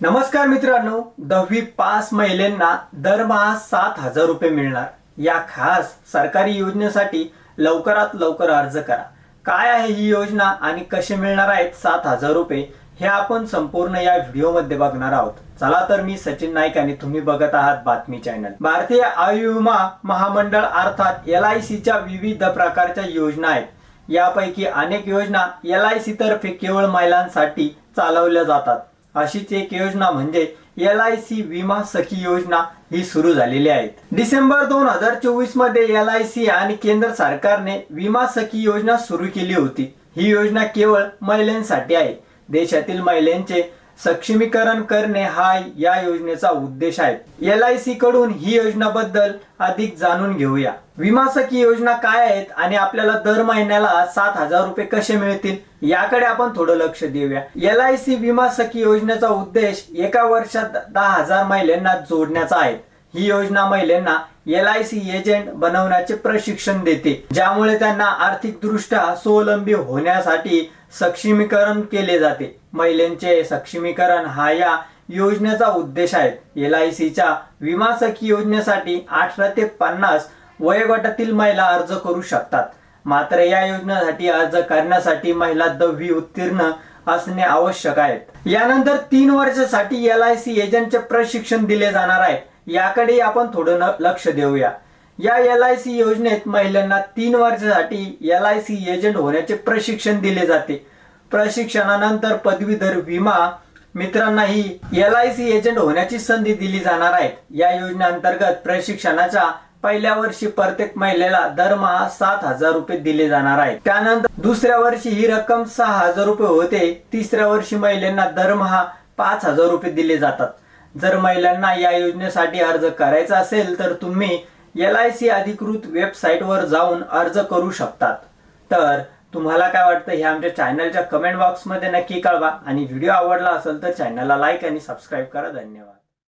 नमस्कार मित्रांनो दहावी पास महिलांना दरमहा सात हजार रुपये मिळणार. या खास सरकारी योजनेसाठी लवकरात लवकर अर्ज करा. काय आहे ही योजना आणि कसे मिळणार आहेत सात हजार रुपये हे आपण संपूर्ण या व्हिडिओमध्ये बघणार आहोत. चला तर मी सचिन नाईक आणि तुम्ही बघत आहात बातमी चॅनल. भारतीय आयुर्विमा महामंडळ अर्थात एल आय सीच्या विविध प्रकारच्या योजना आहेत. यापैकी अनेक योजना एल आय सी तर्फे केवळ महिलांसाठी चालवल्या जातात. अशीच एक योजना म्हणजे एल आय सी विमा सखी योजना ही सुरू झालेली आहे. डिसेंबर दोन हजार चोवीसमध्ये एल आय सी आणि केंद्र सरकारने विमा सखी योजना सुरू केली होती. ही योजना केवळ महिलांसाठी आहे. देशातील महिलांचे सक्षमीकरण करणे हा या योजनेचा उद्देश आहे. एल आय सी कडून ही योजनाबद्दल अधिक जाणून घेऊया. विमा सखी योजना काय आहेत आणि आपल्याला दर महिन्याला सात हजार रुपये कसे मिळतील याकडे आपण थोडं लक्ष देऊया. एल आय सी विमा सखी योजनेचा उद्देश एका वर्षात दहा हजार महिलांना जोडण्याचा आहे. ही योजना महिलांना एल आय सी एजंट बनवण्याचे प्रशिक्षण देते ज्यामुळे त्यांना आर्थिक दृष्ट्या स्वावलंबी होण्यासाठी सक्षमीकरण केले जाते. महिलांचे सक्षमीकरण हा या योजनेचा उद्देश आहे. एल आय सीच्या विमा सखी योजनेसाठी अठरा ते पन्नास वयोगटातील महिला अर्ज करू शकतात. मात्र या योजनेसाठी अर्ज करण्यासाठी महिला दहावी उत्तीर्ण असणे आवश्यक आहे. यानंतर तीन वर्षासाठी एल आय सी एजंटचे प्रशिक्षण दिले जाणार आहे. याकडे आपण थोडं लक्ष देऊया. या एल आय सी योजनेत महिलांना तीन वर्षासाठी एल आय सी एजंट होण्याचे प्रशिक्षण दिले जाते. प्रशिक्षणानंतर पदवीधर विमा मित्रांनाही एल आय सी एजंट होण्याची संधी दिली जाणार आहे. या योजनेअंतर्गत प्रशिक्षणाच्या पहिल्या वर्षी प्रत्येक महिलेला दरमहा सात हजार रुपये दिले जाणार आहे त्यानंतर दुसऱ्या वर्षी ही रक्कम सहा हजार रुपये होते. तिसऱ्या वर्षी महिलांना दरमहा पाच हजार रुपये दिले जातात. जर महिलांना या योजनेसाठी अर्ज करायचा असेल तर तुम्ही एल आय सी अधिकृत वेबसाईटवर जाऊन अर्ज करू शकतात. तर तुम्हाला काय वाटतं हे आमच्या चॅनलच्या कमेंट बॉक्समध्ये नक्की कळवा. आणि व्हिडिओ आवडला असेल तर चॅनलला लाईक आणि सबस्क्राईब करा. धन्यवाद.